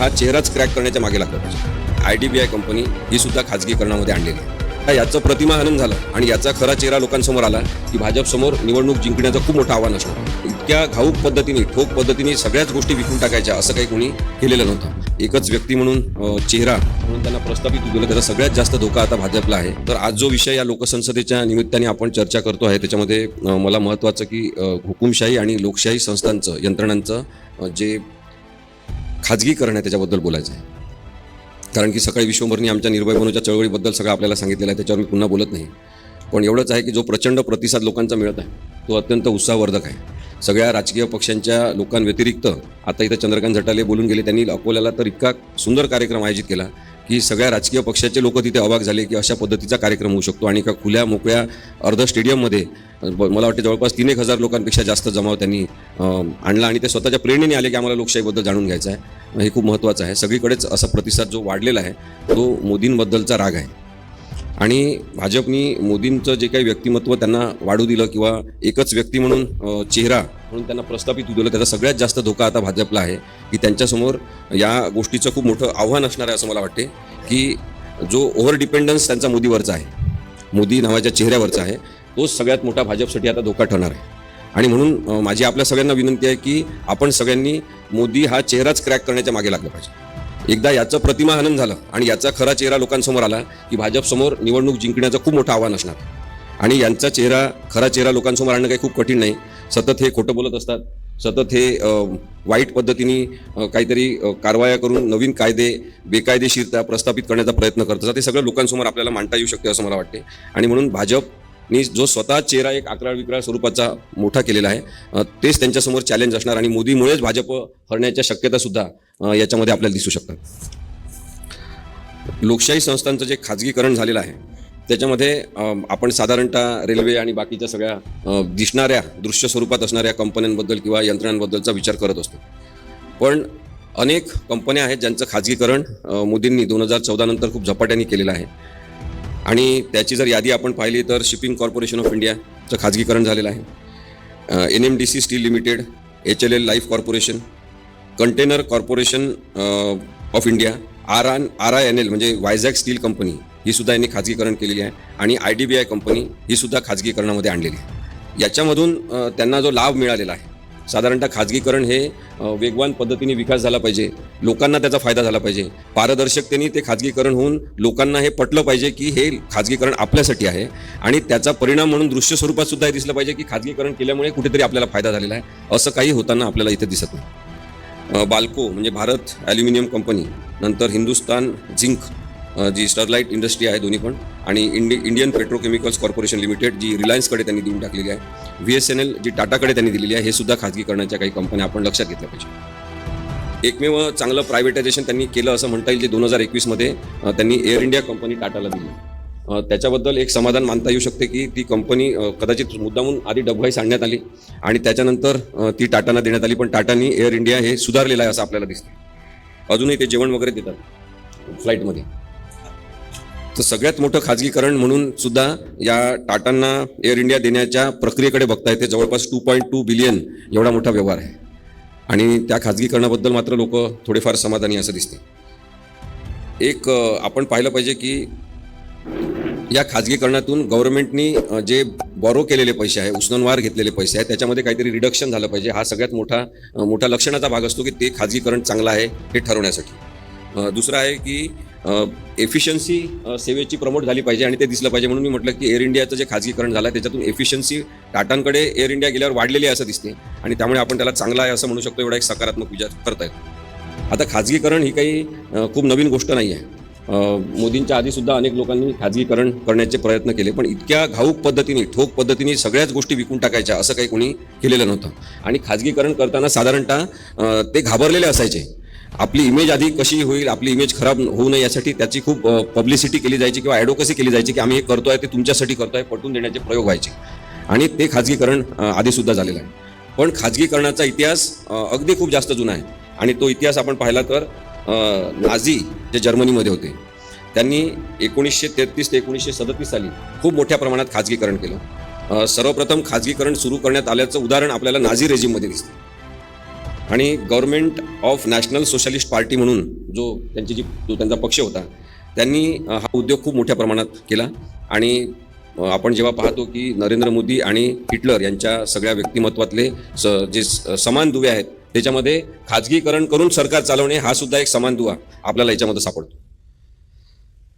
हा चेहराच क्रॅक करण्याच्या मागे लागला पाहिजे. I D B I company ही सुद्धा खाजगीकरणामध्ये आणलेली आहे. याचं याचं आनंद झालं आणि याचा खरा चेहरा लोकांसमोर आला की भाजपसमोर निवडणूक जिंकण्याचं खूप मोठं आव्हान असणार इतक्या घाऊक पद्धतीने ठोक पद्धतीने सगळ्याच गोष्टी विकून टाकायच्या असं काही कोणी केलेलं नव्हतं. एकच व्यक्ती म्हणून चेहरा म्हणून त्यांना प्रस्थापित दिलं. त्याचा सगळ्यात जास्त धोका आता भाजपला आहे. तर आज जो विषय या लोकसंसदेच्या निमित्ताने आपण चर्चा करतो आहे त्याच्यामध्ये मला महत्त्वाचं की हुकुमशाही आणि लोकशाही संस्थांचं यंत्रणांचं जे खाजगीकरण आहे त्याच्याबद्दल बोलायचं आहे. कारण की सकाळी विश्वभरनी आमच्या निर्भय बनूच्या चळवळीबद्दल सगळं आपल्याला सांगितलेलं आहे त्याच्यावर मी पुन्हा बोलत नाही. पण एवढंच आहे की जो प्रचंड प्रतिसाद लोकांचा मिळत आहे तो अत्यंत उत्साहवर्धक आहे. सगळ्या राजकीय पक्षांच्या लोकांव्यतिरिक्त आता इथं चंद्रकांत झटाले बोलून गेले त्यांनी अकोल्याला तर इतका सुंदर कार्यक्रम आयोजित केला. की सगळ्या राजकीय पक्षाचे लोक तिथे अवाक झाले की अशा पद्धतीचा कार्यक्रम होऊ शकतो. आणि एका खुल्या मोकळ्या अर्ध स्टेडियममध्ये ब- मला वाटते जवळपास तीन एक हजार लोकांपेक्षा जास्त जमाव त्यांनी आणला आणि ते स्वतःच्या प्रेरणेने आले की आम्हाला लोकशाहीबद्दल जाणून घ्यायचं आहे. हे खूप महत्त्वाचं आहे. सगळीकडेच असा प्रतिसाद जो वाढलेला आहे तो मोदींबद्दलचा राग आहे. आणि भाजपनी मोदींचं जे काही व्यक्तिमत्व त्यांना वाढू दिलं किंवा एकच व्यक्ती म्हणून चेहरा म्हणून त्यांना प्रस्थापित होऊ दिलं त्याचा सगळ्यात जास्त धोका आता भाजपला आहे की त्यांच्यासमोर या गोष्टीचं खूप मोठं आव्हान असणार आहे असं मला वाटते की जो ओव्हर डिपेंडन्स त्यांचा मोदीवरचा आहे मोदी नावाच्या चेहऱ्यावरचा आहे तोच सगळ्यात मोठा भाजपसाठी आता धोका ठरणार आहे. आणि म्हणून माझी आपल्या सगळ्यांना विनंती आहे की आपण सगळ्यांनी मोदी हा चेहराच क्रॅक करण्याच्या मागे लागला पाहिजे. एकदा याचं प्रतिमाहनन झालं आणि याचा खरा चेहरा लोकांसमोर आला की भाजपसमोर निवडणूक जिंकण्याचं खूप मोठं आव्हान असणार. आणि यांचा चेहरा खरा चेहरा लोकांसमोर आणणं काही खूप कठीण नाही. सतत हे खोटं बोलत असतात. सतत हे वाईट पद्धतीने काहीतरी कारवाया करून नवीन कायदे बेकायदेशीरता प्रस्थापित करण्याचा प्रयत्न करतात ते सगळं लोकांसमोर आपल्याला मांडता येऊ शकते असं मला वाटते. आणि म्हणून भाजप आणि जो स्वतः चेहरा एक अकराळ विक्राळ स्वरूपाचा मोठा केलेला आहे तेच त्यांच्यासमोर चॅलेंज असणार आणि मोदीमुळेच भाजप हरण्याच्या शक्यता सुद्धा याच्यामध्ये आपल्याला दिसू शकतात. लोकशाही संस्थांचं जे खाजगीकरण झालेलं आहे त्याच्यामध्ये आपण साधारणतः रेल्वे आणि बाकीच्या सगळ्या दिसणाऱ्या दृश्य स्वरूपात असणाऱ्या कंपन्यांबद्दल किंवा यंत्रणांबद्दलचा विचार करत असतो. पण अनेक कंपन्या आहेत ज्यांचं खाजगीकरण मोदींनी दोन हजार चौदा नंतर खूप झपाट्याने केलेलं आहे. आणि त्याची जर यादी आपण पाहिली तर शिपिंग कॉर्पोरेशन ऑफ इंडियाचं खाजगीकरण झालेलं आहे. N M D C steel limited H L L life corporation container corporation of India R आन आर आय एन एल म्हणजे वायझॅक स्टील कंपनी ही सुद्धा यांनी खाजगीकरण केलेली आहे आणि I D B I company ही सुद्धा खाजगीकरणामध्ये आणलेली आहे. याच्यामधून त्यांना जो लाभ मिळालेला आहे साधारणतः खाजगीकरण हे वेगवान पद्धतीने विकास झाला पाहिजे. लोकांना त्याचा फायदा झाला पाहिजे. पारदर्शकतेने ते खाजगीकरण होऊन लोकांना हे पटलं पाहिजे की हे खाजगीकरण आपल्यासाठी आहे. आणि त्याचा परिणाम म्हणून दृश्य स्वरूपात सुद्धा हे दिसलं पाहिजे की खाजगीकरण केल्यामुळे कुठेतरी आपल्याला फायदा झालेला आहे. असं काही होताना आपल्याला इथे दिसत नाही. बाल्को म्हणजे भारत ॲल्युमिनियम कंपनी नंतर हिंदुस्तान झिंक जी स्टरलाईट इंडस्ट्री आहे दोन्ही पण आणि इंडि इंडियन पेट्रोकेमिकल्स कॉर्पोरेशन लिमिटेड जी रिलायन्सकडे त्यांनी देऊन टाकलेली आहे व्ही एस एन एल जी टाटाकडे त्यांनी दिलेली आहे हे सुद्धा खाजगीकरणाच्या काही कंपन्या आपण लक्षात घेतल्या पाहिजे. एकमेव चांगलं प्रायव्हेटायझेशन त्यांनी केलं असं म्हणता येईल जे दोन हजार एकवीसमध्ये त्यांनी एअर इंडिया कंपनी टाटाला दिली. त्याच्याबद्दल एक समाधान मानता येऊ शकते की ती कंपनी कदाचित मुद्दामून आधी डबघाई सांडण्यात आली आणि त्याच्यानंतर ती टाटांना देण्यात आली पण टाटानी एअर इंडिया हे सुधारलेलं आहे असं आपल्याला दिसतं अजूनही ते जेवण वगैरे देतात फ्लाईटमध्ये. तर सगळ्यात मोठं खाजगीकरण म्हणून सुद्धा या टाटांना एअर इंडिया देण्याच्या प्रक्रियेकडे बघता येते जवळपास टू पॉईंट टू बिलियन एवढा मोठा व्यवहार आहे. आणि त्या खाजगीकरणाबद्दल मात्र लोक थोडेफार समाधानी असं दिसते एक आपण पाहिलं पाहिजे की या खाजगीकरणातून गव्हर्नमेंटनी जे बॉरो केलेले पैसे आहे उष्णनवार घेतलेले पैसे आहे त्याच्यामध्ये काहीतरी रिडक्शन झालं पाहिजे. हा सगळ्यात मोठा मोठा लक्षणाचा भाग असतो की ते खाजगीकरण चांगलं आहे हे ठरवण्यासाठी. दुसरं आहे की एफिशियन्सी सेवेची प्रमोट झाली पाहिजे आणि ते दिसलं पाहिजे. म्हणून मी म्हटलं की एअर इंडियाचं जे खाजगीकरण झालं आहे त्याच्यातून एफिशियन्सी टाटांकडे एअर इंडिया गेल्यावर वाढलेली आहे असं दिसते. आणि त्यामुळे आपण त्याला चांगला आहे असं म्हणू शकतो एवढा एक सकारात्मक विचार करत आहे आता खाजगीकरण ही काही खूप नवीन गोष्ट नाही आहे. मोदींच्या आधीसुद्धा अनेक लोकांनी खाजगीकरण करण्याचे प्रयत्न केले पण इतक्या घाऊक पद्धतीने ठोक पद्धतीने सगळ्याच गोष्टी विकून टाकायच्या असं काही कोणी केलेलं नव्हतं. आणि खाजगीकरण करताना साधारणतः ते घाबरलेले असायचे. आपली इमेज आधी कशी होईल आपली इमेज खराब होऊ नये यासाठी त्याची खूप पब्लिसिटी केली जायची किंवा ॲडव्होकसी केली जायची की आम्ही हे करतोय ते तुमच्यासाठी करतोय पटवून देण्याचे प्रयोग व्हायचे. आणि ते खाजगीकरण आधीसुद्धा झालेलं आहे. पण खाजगीकरणाचा इतिहास अगदी खूप जास्त जुना आहे. आणि तो इतिहास आपण पाहिला तर नाझी जे जर्मनीमध्ये होते त्यांनी एकोणीसशे तेहतीस ते एकोणीसशे सदतीस साली खूप मोठ्या प्रमाणात खाजगीकरण केलं. सर्वप्रथम खाजगीकरण सुरू करण्यात आल्याचं उदाहरण आपल्याला नाझी रेजिममध्ये दिसतं. आणि government of national socialist party म्हणून जो त्यांची जी जो त्यांचा पक्ष होता त्यांनी हा उद्योग खूप मोठ्या प्रमाणात केला. आणि आपण जेव्हा पाहतो की नरेंद्र मोदी आणि हिटलर यांच्या सगळ्या व्यक्तिमत्वातले स जे समान दुवे आहेत त्याच्यामध्ये खाजगीकरण करून सरकार चालवणे हा सुद्धा एक समान दुवा आपल्याला याच्यामध्ये सापडतो.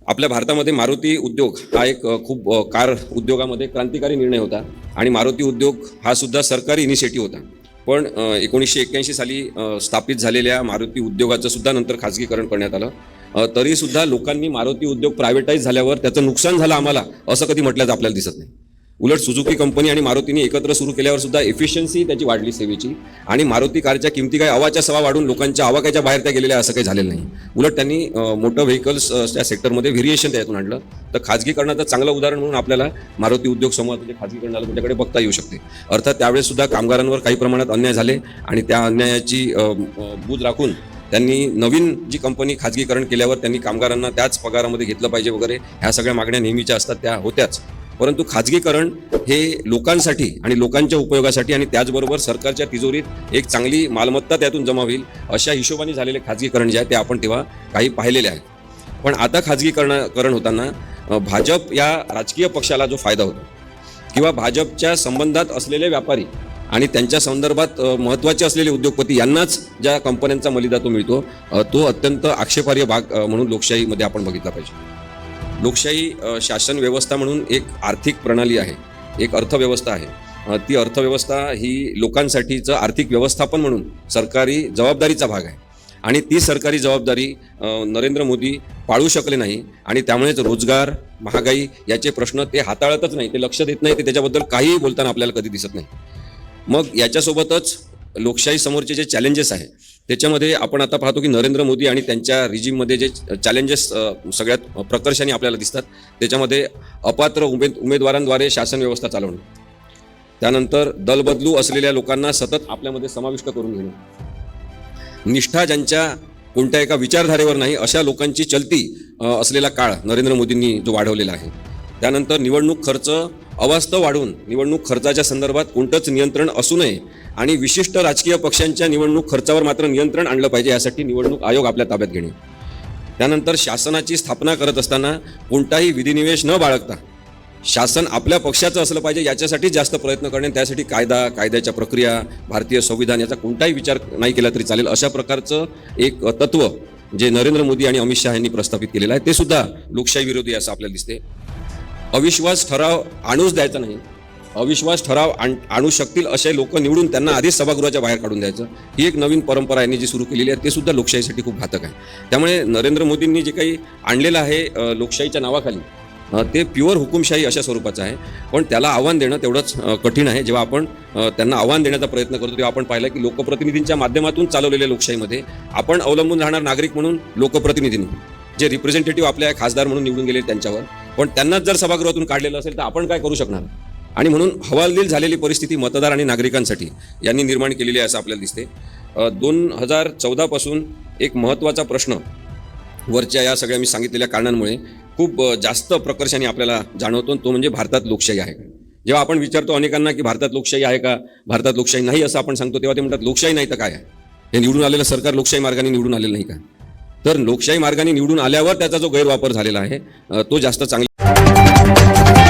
आपल्या भारतामध्ये मारुती उद्योग हा एक खूप कार उद्योगामध्ये क्रांतिकारी निर्णय होता. आणि मारुती उद्योग हा सुद्धा सरकारी इनिशिएटिव्ह होता. पण एकोणीसशे एक्क्याऐंशी साली स्थापित झालेल्या मारुती उद्योगाचं सुद्धा नंतर खाजगीकरण करण्यात आलं. तरी सुद्धा लोकांनी मारुती उद्योग प्रायव्हेटाईज झाल्यावर त्याचं नुकसान झालं आम्हाला असं कधी म्हटल्याचं आपल्याला दिसत नाही. उलट सुझुकी कंपनी आणि मारुतीने एकत्र सुरू केल्यावर सुद्धा एफिशियन्सी त्याची वाढली सेवेची. आणि मारुती कारच्या किमती काय? अवाच्या सवा वाढून लोकांच्या आवाक्याच्या बाहेर त्या गेलेल्या असं काही झालेलं नाही. उलट त्यांनी मोठं व्हेकल्स त्या सेक्टरमध्ये व्हेरिएशन त्यातून आणलं. तर खाजगीकरणाचं चांगलं उदाहरण म्हणून आपल्याला मारुती उद्योग समूहाचं खाजगीकरण म्हणजे खाजगीकरणाला तुमच्याकडे बघता येऊ शकते. अर्थात त्यावेळेस सुद्धा कामगारांवर काही प्रमाणात अन्याय झाले आणि त्या अन्यायाची बूज राखून त्यांनी नवीन जी कंपनी खाजगीकरण केल्यावर त्यांनी कामगारांना त्याच पगारामध्ये घेतलं पाहिजे वगैरे ह्या सगळ्या मागण्या नेहमीच्या असतात त्या होत्याच. परंतु खाजगीकरण हे लोकांसाठी आणि लोकांच्या उपयोगासाठी आणि त्याचबरोबर सरकारच्या तिजोरीत एक चांगली मालमत्ता त्यातून जमा होईल अशा हिशोबाने झालेले खाजगीकरण जे आहे ते आपण तेव्हा काही पाहिलेले आहे. पण आता खाजगीकरण होताना भाजप या राजकीय पक्षाला जो फायदा होतो किंवा भाजपच्या संबंधात असलेले व्यापारी आणि त्यांच्या संदर्भात महत्त्वाचे असलेले उद्योगपती यांनाच ज्या कंपन्यांचा मलिदा तो मिळतो तो अत्यंत आक्षेपार्ह भाग म्हणून लोकशाहीमध्ये आपण बघितला पाहिजे. लोकशाही शासन व्यवस्था म्हणून एक आर्थिक प्रणाली आहे एक अर्थव्यवस्था आहे. ती अर्थव्यवस्था ही लोकांसाठीचं आर्थिक व्यवस्थापन म्हणून सरकारी जबाबदारीचा भाग आहे. आणि ती सरकारी जबाबदारी नरेंद्र मोदी पाळू शकले नाही आणि त्यामुळेच रोजगार महागाई याचे प्रश्न ते हाताळतच नाही ते लक्ष देत नाही ते त्याच्याबद्दल काहीही बोलताना आपल्याला कधी दिसत नाही. मग याच्यासोबतच लोकशाही समोरचे जे चॅलेंजेस आहे त्याच्यामध्ये आपण आता पाहतो की नरेंद्र मोदी आणि त्यांच्या रिजिममध्ये जे चॅलेंजेस सगळ्यात प्रकर्षाने आपल्याला दिसतात त्याच्यामध्ये अपात्र उमेद उमेदवारांद्वारे शासन व्यवस्था चालवणं. त्यानंतर दलबदलू असलेल्या लोकांना सतत आपल्यामध्ये समाविष्ट करून घेणं. निष्ठा ज्यांच्या कोणत्या एका विचारधारेवर नाही अशा लोकांची चलती असलेला काळ नरेंद्र मोदींनी जो वाढवलेला आहे. त्यानंतर निवडणूक खर्च अवास्तव वाढवून निवडणूक खर्चाच्या संदर्भात कोणतंच नियंत्रण असू नये आणि विशिष्ट राजकीय पक्षांच्या निवडणूक खर्चावर मात्र नियंत्रण आणलं पाहिजे यासाठी निवडणूक आयोग आपल्या ताब्यात घेणे. त्यानंतर शासनाची स्थापना करत असताना कोणताही विधिनिवेश न बाळगता शासन आपल्या पक्षाचं असलं पाहिजे याच्यासाठी जास्त प्रयत्न करणे त्यासाठी कायदा कायद्याच्या प्रक्रिया भारतीय संविधान याचा कोणताही विचार नाही केला तरी चालेल. अशा प्रकारचं एक तत्व जे नरेंद्र मोदी आणि अमित शहा यांनी प्रस्थापित केलेलं आहे ते सुद्धा लोकशाही विरोधी असं आपल्याला दिसते. अविश्वास ठराव आणूच द्यायचा नाही. अविश्वास ठराव आण आणू शकतील असे लोक निवडून त्यांना आधीच सभागृहाच्या बाहेर काढून द्यायचं. ही एक नवीन परंपरा यांनी जी सुरू केलेली आहे ते सुद्धा लोकशाहीसाठी खूप घातक आहे. त्यामुळे नरेंद्र मोदींनी जे काही आणलेलं आहे लोकशाहीच्या नावाखाली ते प्युअर हुकुमशाही अशा स्वरूपाचं आहे. पण त्याला आव्हान देणं तेवढंच कठीण आहे. जेव्हा आपण त्यांना आव्हान देण्याचा प्रयत्न करतो तेव्हा आपण पाहिलं की लोकप्रतिनिधींच्या माध्यमातून चालवलेल्या लोकशाहीमध्ये आपण अवलंबून राहणार नागरिक म्हणून लोकप्रतिनिधींनी. जे रिप्रेझेंटेटिव्ह आपल्या खासदार म्हणून निवडून गेले त्यांच्यावर पण त्यांनाच जर सभागृहातून काढलेलं असेल तर आपण काय करू शकणार? आणि म्हणून हवालदिल झालेली परिस्थिती मतदार आणि नागरिकांसाठी यांनी निर्माण केलेली आहे असं आपल्याला दिसते दोन हजार चौदापासून एक महत्त्वाचा प्रश्न वरच्या या सगळ्या मी सांगितलेल्या कारणांमुळे खूप जास्त प्रकर्षाने आपल्याला जाणवतो. तो म्हणजे भारतात लोकशाही आहे. जेव्हा आपण विचारतो अनेकांना की भारतात लोकशाही आहे का? भारतात लोकशाही नाही असं आपण सांगतो तेव्हा ते म्हणतात लोकशाही नाही तर काय आहे? हे निवडून आलेलं सरकार लोकशाही मार्गाने निवडून आलेलं नाही का? तर लोकशाही मार्गाने निवडून आल्यावर त्याचा जो गैरवापर झालेला आहे तो जास्त चांगला